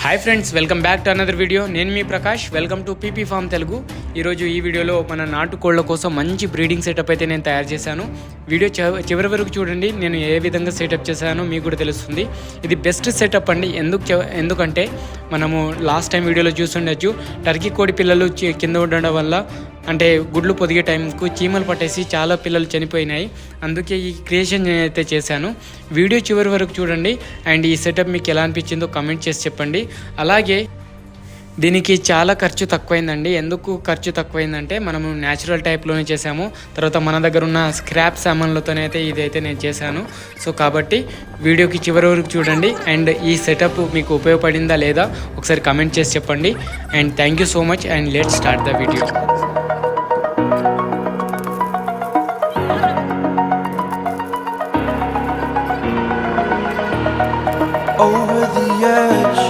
Hi friends welcome back to another video నేను మీ Prakash welcome to PP farm Telugu ఈరోజు ఈ వీడియోలో మన నాటుకోళ్ళ కోసం మంచి బ్రీడింగ్ సెటప్ అయితే నేను తయారు చేశాను. వీడియో చివరి వరకు చూడండి నేను ఏ విధంగా సెటప్ చేశానో మీకు కూడా తెలుస్తుంది. ఇది బెస్ట్ సెటప్ అండి. ఎందుకు ఎందుకంటే మనము లాస్ట్ టైం వీడియోలో చూస్తుండొచ్చు టర్కీ కోడి పిల్లలు కింద ఉండడం వల్ల అంటే గుడ్లు పొదిగే టైంకు చీమలు పట్టేసి చాలా పిల్లలు చనిపోయినాయి. అందుకే ఈ క్రియేషన్ అయితే చేశాను. వీడియో చివరి వరకు చూడండి. అండ్ ఈ సెటప్ మీకు ఎలా అనిపించిందో కమెంట్ చేసి చెప్పండి. అలాగే దీనికి చాలా ఖర్చు తక్కువైందండి. ఎందుకు ఖర్చు తక్కువైందంటే మనము న్యాచురల్ టైప్లోనే చేసాము తర్వాత మన దగ్గర ఉన్న స్క్రాప్ సామాన్లతోనే అయితే ఇదైతే నేను చేశాను. సో కాబట్టి వీడియోకి చివరి వరకు చూడండి. అండ్ ఈ సెటప్ మీకు ఉపయోగపడిందా లేదా ఒకసారి కమెంట్ చేసి చెప్పండి. And thank you so much and let start the video over the edge.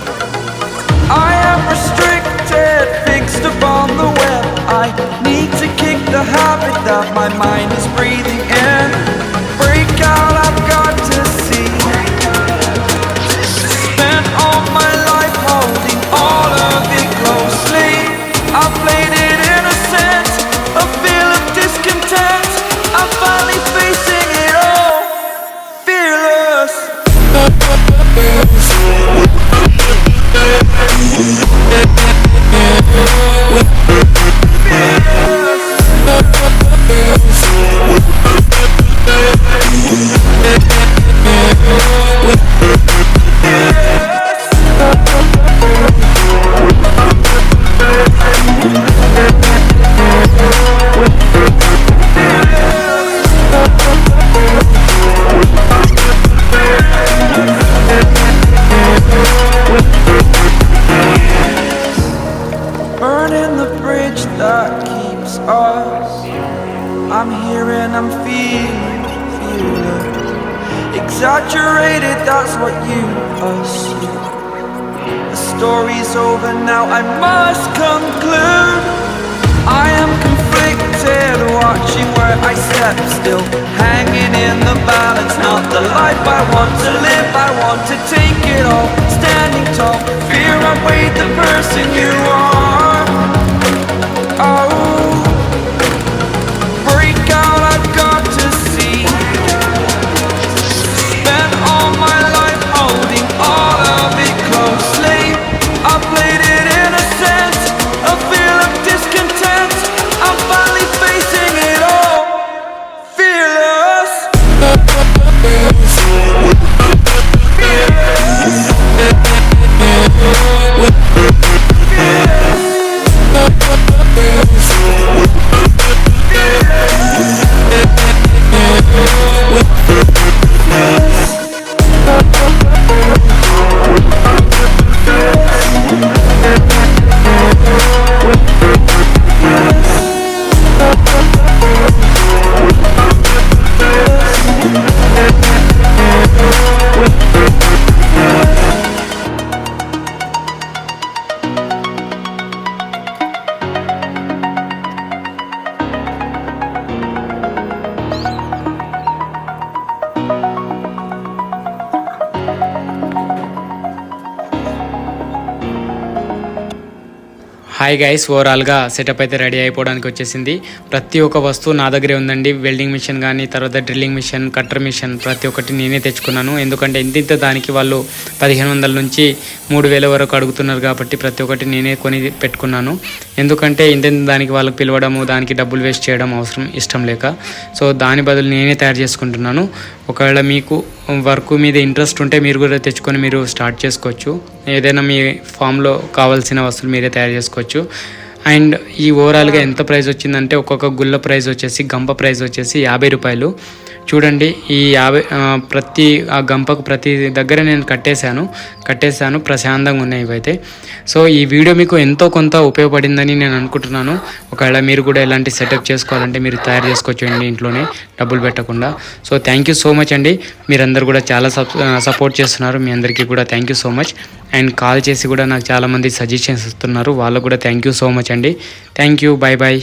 Burning the bridge that keeps us. I'm here and I'm feeling, feeling exaggerated. That's what you assume. The story's over now. I must conclude. I am conflicted, watching where I step still, hanging in the balance. Not the life I want to hi guys ఓవరాల్గా setup అయితే ready అయిపోవడానికి వచ్చేసింది. ప్రతి ఒక్క వస్తువు నా దగ్గరే ఉందండి. వెల్డింగ్ మిషన్ కానీ తర్వాత డ్రిల్లింగ్ మిషన్ కట్టర్ మిషన్ ప్రతి ఒక్కటి నేనే తెచ్చుకున్నాను. ఎందుకంటే ఇంత ఇంత దానికి వాళ్ళు పదిహేను వందల నుంచి మూడు వేల వరకు అడుగుతున్నారు కాబట్టి ప్రతి ఒక్కటి నేనే కొని పెట్టుకున్నాను. ఎందుకంటే ఇంత ఇంత దానికి వాళ్ళకి పిలవడము దానికి డబ్బులు వేస్ట్ చేయడం అవసరం ఇష్టం లేక. సో దాని బదులు నేనే తయారు చేసుకుంటున్నాను. ఒకవేళ మీకు వర్క్ మీద ఇంట్రెస్ట్ ఉంటే మీరు కూడా తెచ్చుకొని మీరు స్టార్ట్ చేసుకోవచ్చు. ఏదైనా మీ ఫామ్లో కావాల్సిన వస్తువులు మీరే తయారు చేసుకోవచ్చు. అండ్ ఈ ఓవరాల్గా ఎంత ప్రైస్ వచ్చిందంటే ఒక్కొక్క గుల్ల ప్రైస్ వచ్చేసి గంప ప్రైస్ వచ్చేసి యాభై రూపాయలు. చూడండి ఈ యాభై ప్రతి ఆ గంపకు ప్రతి దగ్గర నేను కట్టేశాను. కట్టేశాను ప్రశాంతంగా ఉన్నాయి ఇవైతే. సో ఈ వీడియో మీకు ఎంతో కొంత ఉపయోగపడిందని నేను అనుకుంటున్నాను. ఒకవేళ మీరు కూడా ఎలాంటి సెటప్ చేసుకోవాలంటే మీరు తయారు చేసుకోవచ్చండి ఇంట్లోనే డబ్బులు పెట్టకుండా. So thank you so much అండి. మీరందరూ కూడా చాలా సప్ సపోర్ట్ చేస్తున్నారు. మీ అందరికీ కూడా thank you so much and call చేసి కూడా నాకు చాలామంది సజెషన్స్ ఇస్తున్నారు. వాళ్ళకు కూడా థ్యాంక్ యూ సో మచ్ అండి. Thank you bye bye